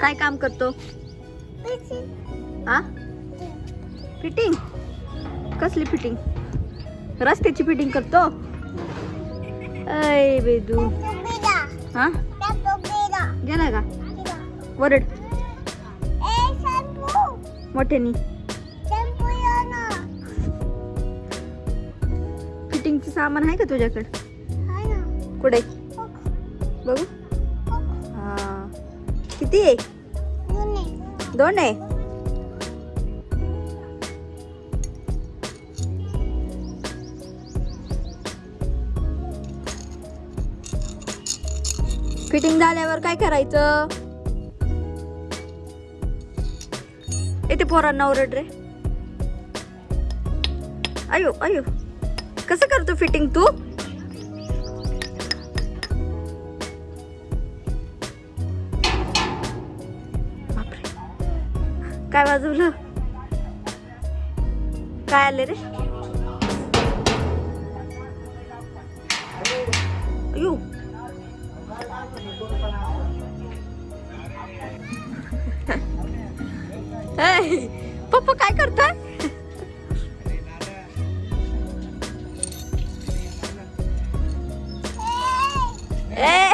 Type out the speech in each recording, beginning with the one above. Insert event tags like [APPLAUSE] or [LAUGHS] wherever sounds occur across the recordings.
काय काम करतो? आ? फिटिंग कसली फिटिंग रस्त्याची फिटिंग करतो? अय बेदू. हा? गेला का? वरड. मोठ्यानी. फिटिंगचं सामान आहे का तुझ्याकडे? कुठे? बघू. किती? आहे दोन आहे. फिटिंग झाल्यावर काय करायचं? येते पोरांना ओरड रे. अयो अयो. कसं करतो फिटिंग तू? काय वाजवलं काय आले रे? ए, पप्पा काय करताय? ए,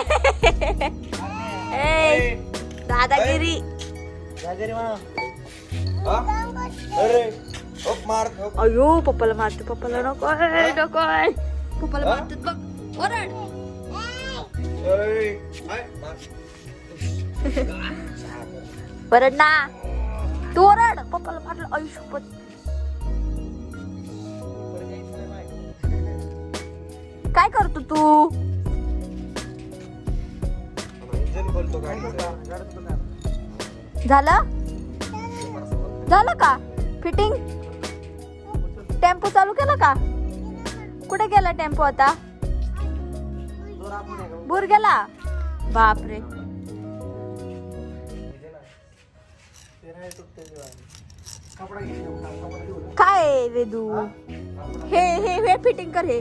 अयो पप्पाला मारते पप्पाला नको. नको पप्पाला मारतात बघ. ओरड. ओरड ना. तू ओरड. पप्पाला मारलं आयुष्यपत काय करतो तू? झालं? झालं का? फिटिंग टेम्पो चालू केला का? कुठे गेला टेम्पो आता? बुर गेला? बापरे. काय वेदू हे हे हे फिटिंग कर हे.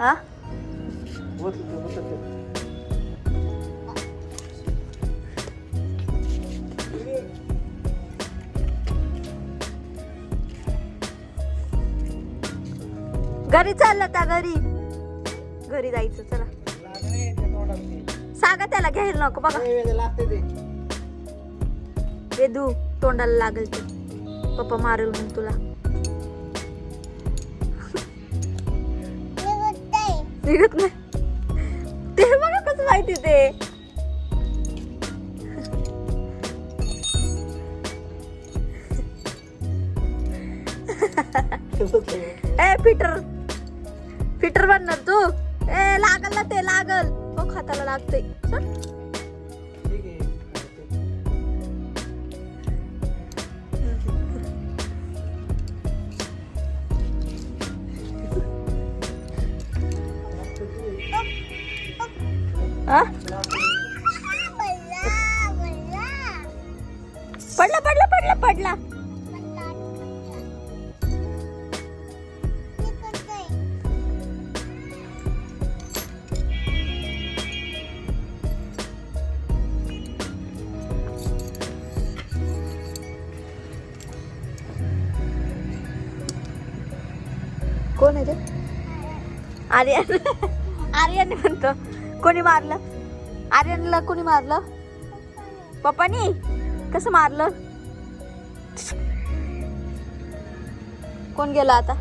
हा? घरी चाललं त्या घरी. घरी जायचं चला. सांगा त्याला घ्यायला नको बघा. वेदू तोंडाला लागेल ते. पप्पा मारेल म्हणून तुला. निघत नाही. ते बघा कसं माहिती ते. [LAUGHS] ए फिटर फिटर बनणार तू? ए लागल ना ते लागल. हो खाताला लागतंय. पडला पडला पडला पडला. कोण आहे ते? आर्यन. आर्यन म्हणतो. कोणी मारलं? आर्यनला कोणी मारलं? पप्पानी? कसं मारलं? कोण गेला आता?